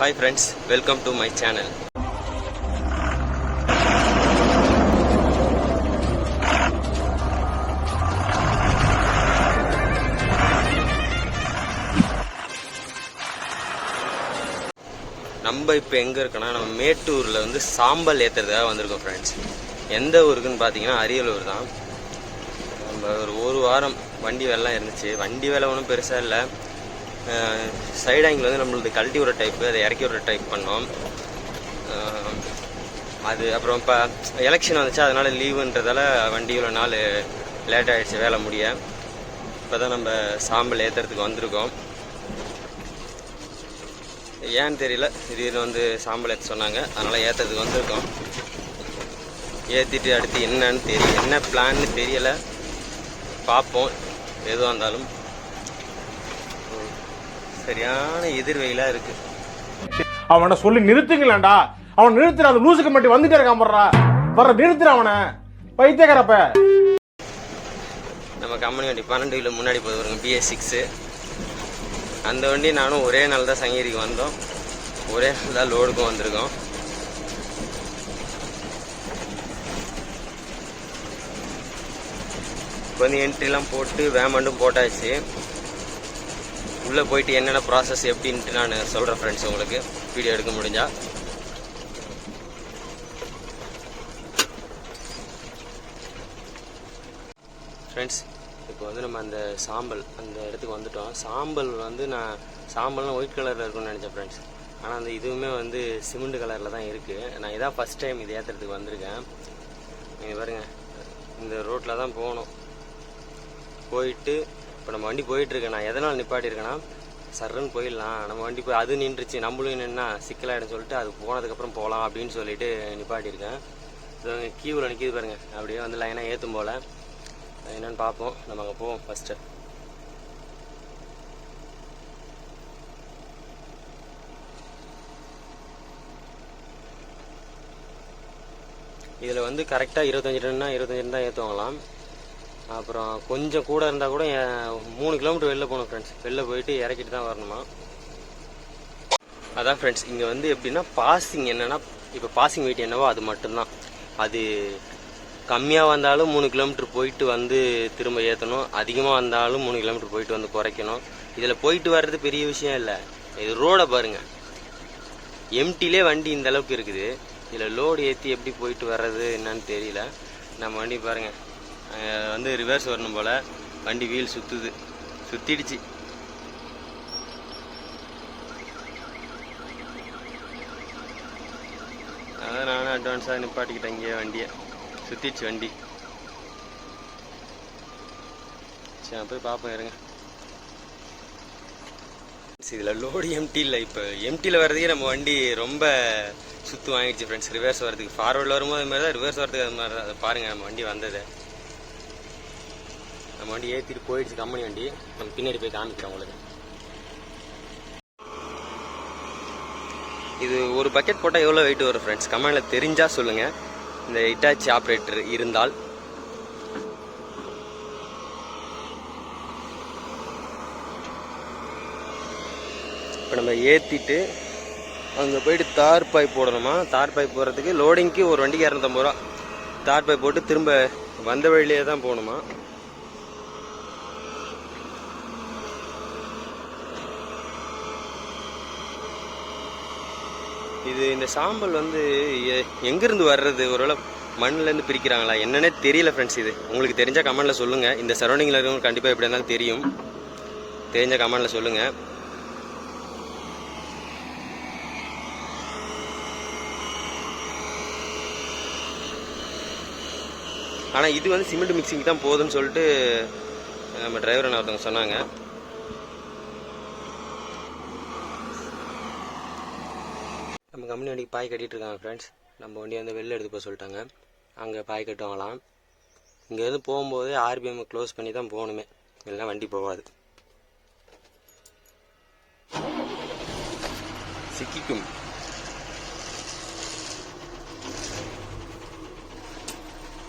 Hi friends welcome to my channel நம்ம இப்போ எங்கே இருக்கோன்னா நம்ம மேட்டூரில் வந்து சாம்பல் ஏற்றுறதுக்காக வந்திருக்கோம் ஃப்ரெண்ட்ஸ் எந்த ஊருக்குன்னு பார்த்தீங்கன்னா அரியலூர் தான். நம்ம ஒரு ஒரு வாரம் வண்டி வேலைலாம் இருந்துச்சு. வண்டி வேலை ஒன்றும் பெருசாக இல்லை. சைடு ஆங்கிள் வந்து நம்மளது கழட்டி விடுற டைப்பு அதை இறக்கி விடுற டைப் பண்ணோம். அது அப்புறம் இப்போ எலெக்ஷன் வந்துச்சு அதனால லீவுன்றதால வண்டி இவ்வளோ நாள் லேட் ஆகிடுச்சு வேலை முடிய. இப்போ தான் நம்ம சாம்பல் ஏற்றுறதுக்கு வந்திருக்கோம். ஏன்னு தெரியல திடீர்னு வந்து சாம்பல் ஏற்ற சொன்னாங்க அதனால் ஏற்றுறதுக்கு வந்திருக்கோம். ஏற்றிட்டு அடுத்து என்னன்னு தெரியல என்ன பிளான்னு தெரியலை. பார்ப்போம் எதுவாக இருந்தாலும். சரியான எதிர்வெயிலாக இருக்குது அவனை சொல்லி நிறுத்துங்களேன்டா. அவன் நிறுத்துற அந்த லூசுக்கு மட்டும் வந்துட்டே இருக்கான் போடுறா வர நிறுத்துற அவனை. பைத்தியக்காரப்ப. நம்ம கம்பெனி வண்டி பன்னெண்டு கிலோ முன்னாடி போகுது வருங்க பிஎஸ் சிக்ஸு அந்த வண்டி நானும் ஒரே நாள் தான் சங்ககிரிக்கு வந்தோம். ஒரே நாள் தான் லோடுக்கும் வந்திருக்கோம். இப்போ வந்து என்ட்ரிலாம் போட்டு வேமண்டும் போட்டாச்சு. உள்ளே போயிட்டு என்னென்ன ப்ராசஸ் எப்படின்ட்டு நான் சொல்கிறேன் ஃப்ரெண்ட்ஸ் உங்களுக்கு. வீடியோ எடுக்க முடிஞ்சால் ஃப்ரெண்ட்ஸ் இப்போ வந்து நம்ம அந்த சாம்பல் அந்த இடத்துக்கு வந்துட்டோம். சாம்பல் வந்து நான் சாம்பல்லாம் ஒயிட் கலரில் இருக்கும்னு நினச்சேன் ஃப்ரெண்ட்ஸ் ஆனால் அந்த இதுவுமே வந்து சிமெண்ட் கலரில் தான் இருக்குது நான் இதான் ஃபஸ்ட் டைம் இது ஏற்றுறதுக்கு வந்திருக்கேன். நீங்கள் பாருங்கள் இந்த ரோட்டில் தான் போகணும். போயிட்டு இப்போ நம்ம வண்டி போயிட்டுருக்கேன். நான் எதனால் நிப்பாட்டியிருக்கேன்னா சர்ன்னு போயிடலாம். நம்ம வண்டி போய் அது நின்றுச்சு நம்மளும் நின்னா சிக்கலாயிடும் சொல்லிட்டு அது போனதுக்கப்புறம் போகலாம் அப்படின்னு சொல்லிட்டு நிப்பாட்டியிருக்கேன். இது கீவில் நிற்கிது பாருங்கள் அப்படியே வந்து லைனாக ஏற்றும் போல். என்னன்னு பார்ப்போம். நம்ம அங்கே போவோம் ஃபஸ்ட்டு இதில் வந்து கரெக்டாக இருபத்தஞ்சி டன்னா இருபத்தஞ்சி டன் தான் ஏற்றுவாங்களாம் அப்புறம் கொஞ்சம் கூட இருந்தால் கூட மூணு கிலோமீட்டர் வெளில போகணும் ஃப்ரெண்ட்ஸ் வெளில போயிட்டு இறக்கிட்டு தான் வரணுமா? அதான் ஃப்ரெண்ட்ஸ் இங்கே வந்து எப்படின்னா பாசிங் என்னன்னா இப்போ பாசிங் வெயிட் என்னவோ அது மட்டும்தான். அது கம்மியாக வந்தாலும் மூணு கிலோமீட்டர் போயிட்டு வந்து திரும்ப ஏற்றணும் அதிகமாக வந்தாலும் மூணு கிலோமீட்டர் போயிட்டு வந்து குறைக்கணும். இதில் போயிட்டு வர்றது பெரிய விஷயம் இல்லை. இது ரோடை பாருங்கள் எம்டிலே வண்டி இந்த அளவுக்கு இருக்குது. இதில் லோடு ஏற்றி எப்படி போயிட்டு வர்றது என்னன்னு தெரியல. நம்ம வண்டி பாருங்கள் வந்து ரிவர்ஸ் வரணும் போல். வண்டி வீல் சுற்றுது சுற்றிடுச்சு அதான் நானும் அட்வான்ஸாக நிப்பாட்டிக்கிட்டேன் இங்கே வண்டியை. சுற்றிடுச்சு வண்டி. சரி நான் போய் பார்ப்போம் இருங்க. இதில் லோடு எம்டி இல்லை. இப்போ எம்டியில் வர்றதுக்கே நம்ம வண்டி ரொம்ப சுத்து வாங்கிடுச்சு ஃப்ரெண்ட்ஸ் ரிவர்ஸ் வரதுக்கு ஃபார்வர்டில் வரும்போது அது மாதிரி தான் ரிவர்ஸ் வரதுக்கு அது மாதிரி தான் அதை பாருங்கள் நம்ம வண்டி வந்தது. நம்ம வண்டி ஏற்றிட்டு போயிடுச்சு கம்பெனி வண்டி. நம்ம பின்னாடி போய் காமிக்கிறோம் உங்களுக்கு. இது ஒரு பக்கெட் போட்டால் எவ்வளோ வெயிட் வரும் ஃப்ரெண்ட்ஸ் கமெண்டில் தெரிஞ்சால் சொல்லுங்கள் இந்த இட்டாச்சி ஆப்ரேட்டர் இருந்தால். இப்போ நம்ம ஏற்றிட்டு அங்கே போயிட்டு தார் பாய் போடணுமா? தார் பாய் போடுறதுக்கு லோடிங்க்கு ஒரு வண்டிக்கு இரநூத்தம்பது ரூபா. தார் பாய் போட்டு திரும்ப வந்த வழியிலே தான் போகணுமா? இது இந்த சாம்பல் வந்து எ- வர்றது? ஒருவேளை மண்ணிலேருந்து பிரிக்கிறாங்களா? என்னன்னே தெரியல ஃப்ரெண்ட்ஸ் இது. உங்களுக்கு தெரிஞ்ச கமெண்ட்டில் சொல்லுங்கள் இந்த சரௌண்டிங்கில் இருக்கவங்க கண்டிப்பாக எப்படி இருந்தாலும் தெரியும். தெரிஞ்ச கமெண்ட்டில் சொல்லுங்கள் ஆனால் இது வந்து சிமெண்ட் மிக்சிங் தான் போதும்னு சொல்லிட்டு நம்ம டிரைவர் என்ன ஒருத்தவங்க சொன்னாங்க. கம்பெனி வண்டிக்கு பாய் கட்டிட்டு இருக்காங்க ஃப்ரெண்ட்ஸ் நம்ம வண்டியை வந்து வெளில எடுத்து போக சொல்லிட்டாங்க. அங்கே பாய் கட்டுவாங்களாம் இங்கேருந்து போகும்போது ஆர்பிஎம் க்ளோஸ் பண்ணி தான் போகணுமே. இல்லைன்னா வண்டி போகாது. சிக்கிக்கும்.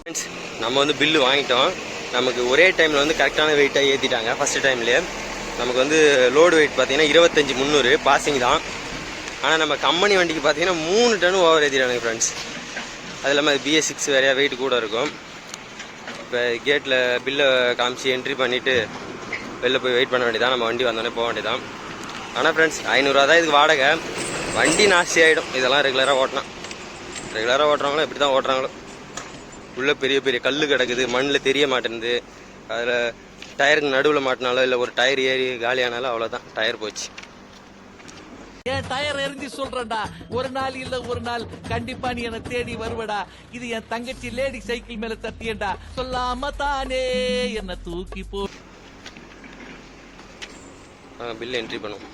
ஃப்ரெண்ட்ஸ் நம்ம வந்து பில்லு வாங்கிட்டோம். நமக்கு ஒரே டைமில் வந்து கரெக்டான வெயிட்டாக ஏற்றிட்டாங்க ஃபஸ்ட்டு டைம்லேயே நமக்கு வந்து லோடு வெயிட் பார்த்தீங்கன்னா இருபத்தஞ்சி முந்நூறு. பாசிங் தான். ஆனால் நம்ம கம்பெனி வண்டிக்கு பார்த்தீங்கன்னா மூணு டன் ஓவர் ஏற்றிட்டானுங்க ஃப்ரெண்ட்ஸ் அது இல்லாமல் பிஎஸ் சிக்ஸ் வேறையா வெயிட் கூட இருக்கும். இப்போ கேட்டில் பில்லை காமிச்சு என்ட்ரி பண்ணிவிட்டு வெளில போய் வெயிட் பண்ண வேண்டியதான் நம்ம வண்டி வந்தோடனே போக வேண்டியதான் ஆனால் ஃப்ரெண்ட்ஸ் ஐநூறுரூவா தான் இதுக்கு வாடகை. வண்டி நாஸ்தி ஆகிடும் இதெல்லாம் ரெகுலராக ஓட்டினா. ரெகுலராக ஓட்டுறவங்களும் இப்படி தான் ஓட்டுறாங்களோ. உள்ளே பெரிய பெரிய கல் கிடக்குது. மண்ணில் தெரிய மாட்டேங்குது. அதில் டயருக்கு நடுவில் மாட்டினாலோ இல்லை ஒரு டயர் ஏறி காலியானாலும் அவ்வளோதான் டயர் போச்சு. என் டயர் எரிஞ்சு சொல்றேன்டா. ஒரு நாள் இல்ல ஒரு நாள். கண்டிப்பா நீ என்ன தேடி வருவடா. இது என் தங்கச்சி லேடி சைக்கிள் மேல தட்டியண்டா. சொல்லாம தானே என்ன தூக்கி போ பில் என்ட்ரி பண்ணுவோம்.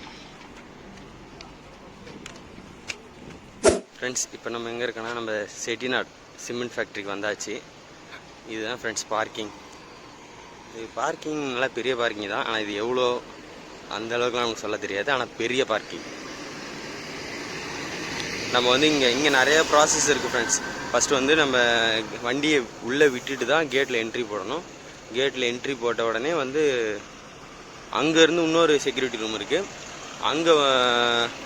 ஃப்ரெண்ட்ஸ் இப்போ நம்ம எங்கே இருக்கோன்னா நம்ம செட்டிநாட் சிமெண்ட் ஃபேக்ட்ரிக்கு வந்தாச்சு. இதுதான் ஃப்ரெண்ட்ஸ் பார்க்கிங் இது பார்க்கிங் நல்லா பெரிய பார்க்கிங் தான். ஆனால் இது எவ்வளோ அந்த அளவுக்குலாம் நமக்கு சொல்ல தெரியாது. ஆனால் பெரிய பார்க்கிங் நம்ம வந்து இங்கே இங்கே நிறைய ப்ராசஸ் இருக்குது ஃப்ரெண்ட்ஸ் ஃபஸ்ட்டு வந்து நம்ம வண்டியை உள்ளே விட்டுட்டு தான் கேட்டில் என்ட்ரி போடணும். கேட்டில் என்ட்ரி போட்ட உடனே வந்து அங்கேருந்து இன்னொரு செக்யூரிட்டி ரூம் இருக்குது அங்கே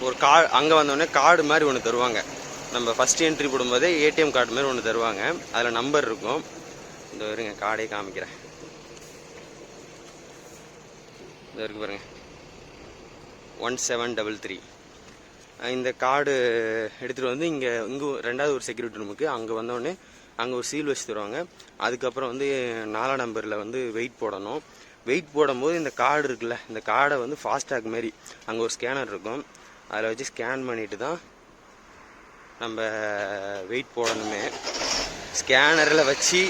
ஒரு கா அங்கே வந்தோடனே கார்டு மாதிரி ஒன்று தருவாங்க. நம்ம ஃபஸ்ட்டு என்ட்ரி போடும்போதே ஏடிஎம் கார்டு மாதிரி ஒன்று தருவாங்க. அதில் நம்பர் இருக்கும். இந்த வருங்க கார்டே காமிக்கிறேன். இந்த இருக்கு பாருங்க. One seven double three. இந்த கார்டு எடுத்துகிட்டு வந்து இங்கே இங்கே ரெண்டாவது ஒரு செக்யூரிட்டி ரூமுக்கு அங்கே வந்தோடனே அங்கே ஒரு சீல் வச்சு தருவாங்க. அதுக்கப்புறம் வந்து நாலாம் நம்பரில் வந்து வெயிட் போடணும். வெயிட் போடும்போது இந்த கார்டு இருக்குல்ல இந்த கார்டை வந்து ஃபாஸ்டாக் மாரி அங்கே ஒரு ஸ்கேனர் இருக்கும். அதில் வச்சு ஸ்கேன் பண்ணிட்டு தான் நம்ம வெயிட் போடணுமே. ஸ்கேனரில் வச்சு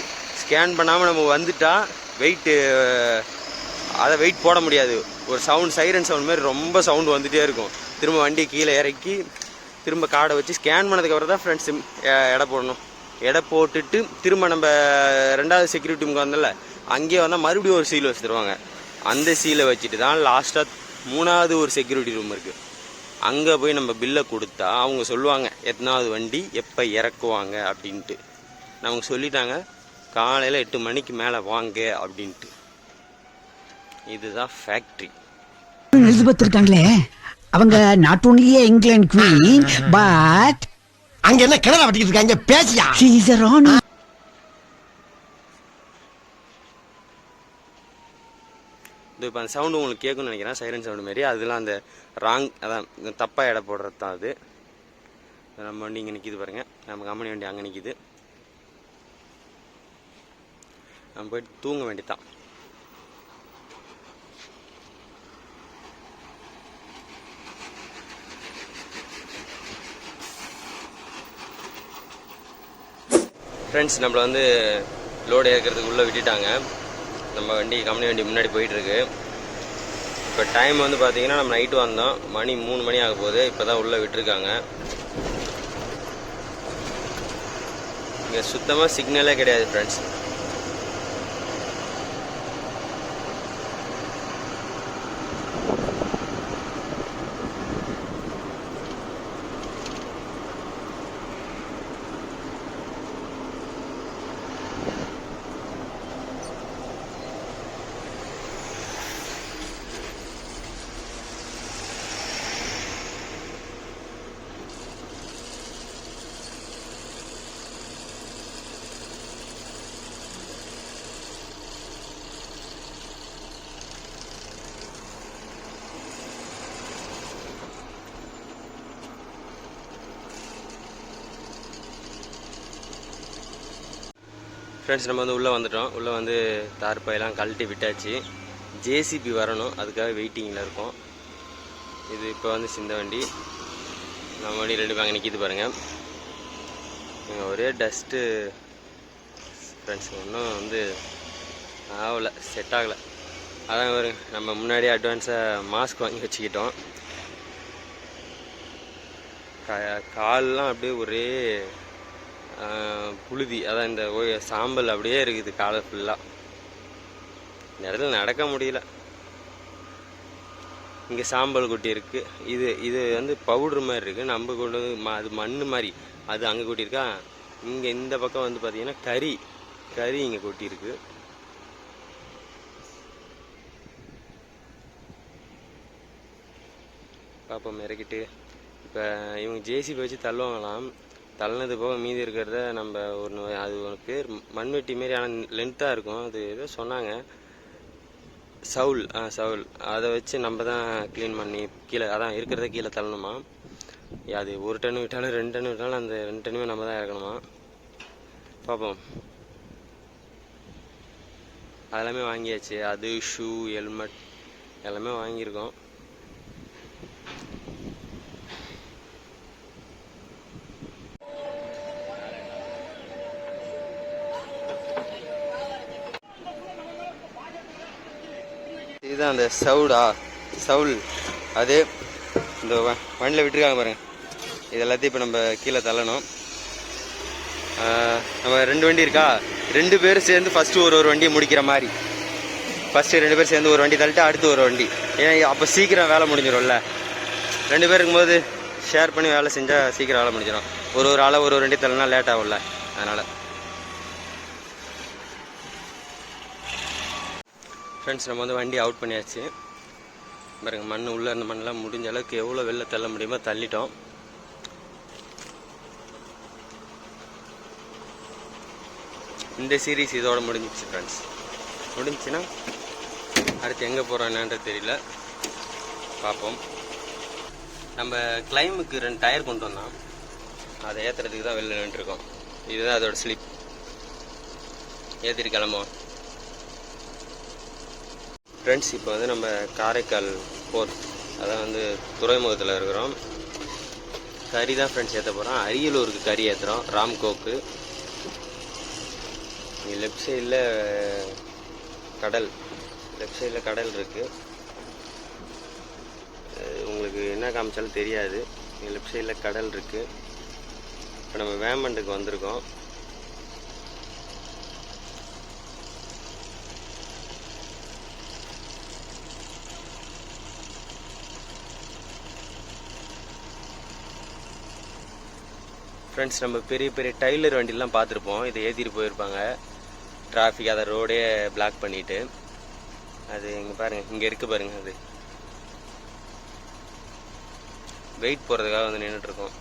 ஸ்கேன் பண்ணாமல் நம்ம வந்துட்டால் வெயிட்டு அதை வெயிட் போட முடியாது. ஒரு சவுண்ட் சைரன் சவுண்ட் மாதிரி ரொம்ப சவுண்டு வந்துகிட்டே இருக்கும். திரும்ப வண்டி கீழே இறக்கி திரும்ப கார்டை வச்சு ஸ்கேன் பண்ணதுக்கப்புறம் தான் ஃப்ரெண்ட்ஸ் எடை போடணும். எடை போட்டுட்டு திரும்ப நம்ம ரெண்டாவது செக்யூரிட்டி ரூமுக்கு வந்தோம்ல அங்கேயே வந்தால் மறுபடியும் ஒரு சீல் வச்சு தருவாங்க அந்த சீலை வச்சுட்டு தான் லாஸ்ட்டாக மூணாவது ஒரு செக்யூரிட்டி ரூம் இருக்குது அங்கே போய் நம்ம பில்லை கொடுத்தா அவங்க சொல்லுவாங்க எத்தனாவது வண்டி எப்போ இறக்குவாங்க? அப்படின்ட்டு. நமக்கு சொல்லிட்டாங்க காலையில் எட்டு மணிக்கு மேலே வாங்க அப்படின்ட்டு. இதுதான் ஃபேக்ட்ரி எழுதி பார்த்துருக்காங்களே அவங்க not only England queen but அங்க என்ன கிணறு வட்டிக்கிட்டு இருக்காங்க? பேசியா? ஷீ இஸ் a ராணி இப்போ அந்த சவுண்டு உங்களுக்கு கேட்கும்னு நினைக்கிறேன். சைரன் சவுண்டு மாரி. அதெல்லாம் அந்த ராங் அதான் தப்பாக எடை போடுறது தான் அது. நம்ம வண்டி இங்கே நிற்கிது பாருங்க. நம்ம கம்பெனி வண்டி அங்கே நிற்கிது நம்ம போயிட்டு தூங்க வேண்டியதான் ஃப்ரெண்ட்ஸ் நம்மளை வந்து லோடு ஏற்கிறதுக்கு உள்ளே விட்டுட்டாங்க. நம்ம வண்டி கம்பெனி வண்டி முன்னாடி போயிட்டுருக்கு. இப்போ டைம் வந்து பார்த்தீங்கன்னா நம்ம நைட்டு வந்தோம். மணி மூணு மணி ஆக போகுது. இப்போ தான் உள்ளே விட்டுருக்காங்க. இங்கே சுத்தமாக சிக்னலே கிடையாது ஃப்ரெண்ட்ஸ் ஃப்ரெண்ட்ஸ் நம்ம வந்து உள்ளே வந்துட்டோம். உள்ளே வந்து தார்பாயெல்லாம் கழட்டி விட்டாச்சு. ஜேசிபி வரணும். அதுக்காக வெயிட்டிங்கில் இருக்கோம். இது இப்போ வந்து சிந்த வண்டி. நம்ம வண்டி ரெண்டு பேங்க நிற்கிது பாருங்கள் ஒரே டஸ்ட்டு ஃப்ரெண்ட்ஸ் ஒன்றும் வந்து ஆகலை செட் ஆகலை. அதான் ஒரு நம்ம முன்னாடியே அட்வான்ஸாக மாஸ்க் வாங்கி வச்சுக்கிட்டோம். கா- கால்லாம் அப்படியே ஒரே புழுதி அதான் இந்த சாம்பல் அப்படியே இருக்குது காலை ஃபுல்லாக இந்த இடத்துல நடக்க முடியல. இங்கே சாம்பல் கொட்டி இருக்குது இது இது வந்து பவுடர் மாதிரி இருக்குது நம்ம கொண்டு வந்து ம- அது மண் மாதிரி. அது அங்கே கொட்டியிருக்கா இங்கே இந்த பக்கம் வந்து பார்த்திங்கன்னா கறி கறி இங்கே கொட்டியிருக்கு பாப்பா மிரக்கிட்டு இப்போ இவங்க ஜேசிபி வச்சு தள்ளுவாங்களாம். தள்ளினது போக மீதி இருக்கிறத நம்ம ஒன்று அது ஒரு பேர் மண்வெட்டி மாரி ஆனால் லென்த்தாக இருக்கும். அது ஏதோ சொன்னாங்க. சவுல் ஆ சவுல். அதை வச்சு நம்ம தான் க்ளீன் பண்ணி கீழே அதான் இருக்கிறத கீழே தள்ளணுமா? அது ஒரு டன் விட்டாலும் ரெண்டு டன் விட்டாலும் அந்த ரெண்டு டன்னுமே நம்ம தான் இறக்கணுமா? பார்ப்போம் அதெல்லாமே வாங்கியாச்சு. அது ஷூ ஹெல்மெட் எல்லாமே வாங்கியிருக்கோம். அந்த சவுடா சவுல் அது இந்த வ- வண்டியில் விட்டுருக்காங்க பாருங்க. இது எல்லாத்தையும் இப்போ நம்ம கீழே தள்ளணும். நம்ம ரெண்டு வண்டி இருக்கா? ரெண்டு பேரும் சேர்ந்து ஃபஸ்ட்டு ஒரு ஒரு வண்டியை முடிக்கிற மாதிரி. ஃபஸ்ட்டு ரெண்டு பேர் சேர்ந்து ஒரு வண்டி தள்ளிட்டு அடுத்து ஒரு வண்டி. ஏன் அப்போ சீக்கிரம் வேலை முடிஞ்சிடும்ல. ரெண்டு பேர் இருக்கும்போது ஷேர் பண்ணி வேலை செஞ்சால் சீக்கிரம் வேலை முடிஞ்சிடும். ஒரு ஒரு ஆளை ஒரு ஒரு வண்டி தள்ளினா லேட் ஆகும்ல. அதனால். ஃப்ரெண்ட்ஸ் நம்ம வந்து வண்டி அவுட் பண்ணியாச்சு. பாருங்கள் மண் உள்ளே இருந்த மண்ணெலாம் முடிஞ்ச அளவுக்கு எவ்வளோ வெளில தள்ள முடியுமோ தள்ளிட்டோம். இந்த சீரீஸ் இதோட முடிஞ்சிச்சு ஃப்ரெண்ட்ஸ் முடிஞ்சுன்னா அடுத்து எங்கே போகிறோம் என்னன்றது தெரியல. பார்ப்போம். நம்ம கிளைமுக்கு ரெண்டு டயர் கொண்டு வந்தோம். அதை ஏற்றுறதுக்கு தான் வெளில நின்றுருக்கோம். இதுதான் அதோட ஸ்லிப் ஏற்றிட்டு கிளம்புவோம். ஃப்ரெண்ட்ஸ் இப்போ வந்து நம்ம காரைக்கால் போர்ட் அதான் வந்து துறைமுகத்தில் இருக்கிறோம். கறி தான் ஃப்ரெண்ட்ஸ் ஏற்ற போகிறோம் அரியலூருக்கு கறி ஏற்றுறோம் ராம்கோக்கு. இங்கே லெஃப்ட் சைடில் கடல். லெஃப்ட் சைடில் கடல் இருக்குது உங்களுக்கு என்ன காமிச்சாலும் தெரியாது. இங்கே லெஃப்ட் சைடில் கடல் இருக்குது இப்போ நம்ம வேமண்டுக்கு வந்திருக்கோம். ஃப்ரெண்ட்ஸ் நம்ம பெரிய பெரிய டைலர் வண்டிலாம் பார்த்துருப்போம். இதை ஏற்றிட்டு போயிருப்பாங்க. டிராஃபிக் அதை ரோடே பிளாக் பண்ணிட்டு. அது இங்கே பாருங்கள் இங்கே இருக்குது பாருங்கள் அது. வெயிட் போகிறதுக்காக வந்து நின்றுட்டுருக்கோம்